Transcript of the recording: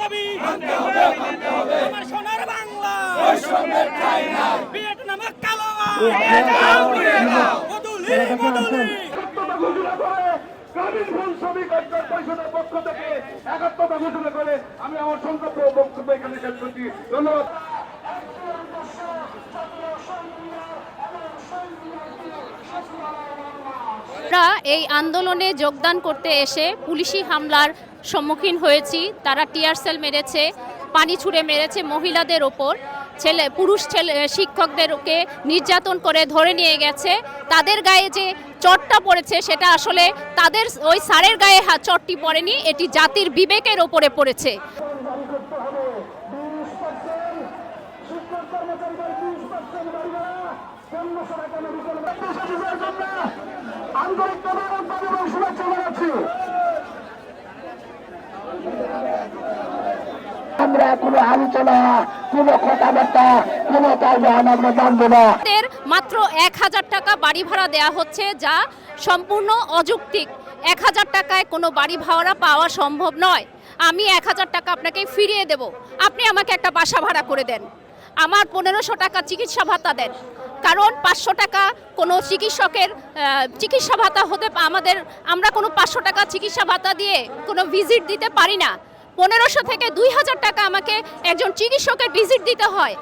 দাবি। আমার সোনার বাংলা। ভিয়েতনামে কালো বদলি বদলি। একাত্মতা ঘোষণা করে গ্রামীণ শ্রমিক ঐক্য পরিষদের পক্ষ থেকে একাত্মতা ঘোষণা করে আমি আমার সংক্ষিপ্ত বক্তব্য এখানে শেষ করছি। ধন্যবাদ। এই আন্দোলনে যোগদান করতে এসে পুলিশি হামলার সম্মুখীন হয়েছি। তারা টিয়ার সেল মেরেছে, পানি ছুঁড়ে মেরেছে মহিলাদের ওপর। ছেলে, পুরুষ ছেলে শিক্ষকদেরকে নির্যাতন করে ধরে নিয়ে গেছে। তাদের গায়ে যে চটটা পড়েছে, সেটা আসলে তাদের ওই সারের গায়ে হাত চটটি পড়েনি, এটি জাতির বিবেকের ওপরে পড়েছে। আন্তরিক মাত্র এক হাজার টাকা বাড়ি ভাড়া দেওয়া হচ্ছে যা সম্পূর্ণ অযৌক্তিক। এক হাজার টাকায় কোনো বাড়ি ভাড়া পাওয়া সম্ভব নয়। আমি এক হাজার টাকা আপনাকে ফিরিয়ে দেব। আপনি আমাকে একটা বাসা ভাড়া করে দেন। আমার পনেরোশো টাকা চিকিৎসা ভাতা দেন। কারণ পাঁচশো টাকা কোনো চিকিৎসকের চিকিৎসা ভাতা হতে আমাদের, আমরা কোনো পাঁচশো টাকা চিকিৎসা ভাতা দিয়ে কোনো ভিজিট দিতে পারি না। পনেরোশো থেকে দুই হাজার টাকা আমাকে একজন চিকিৎসকের ভিজিট দিতে হয়।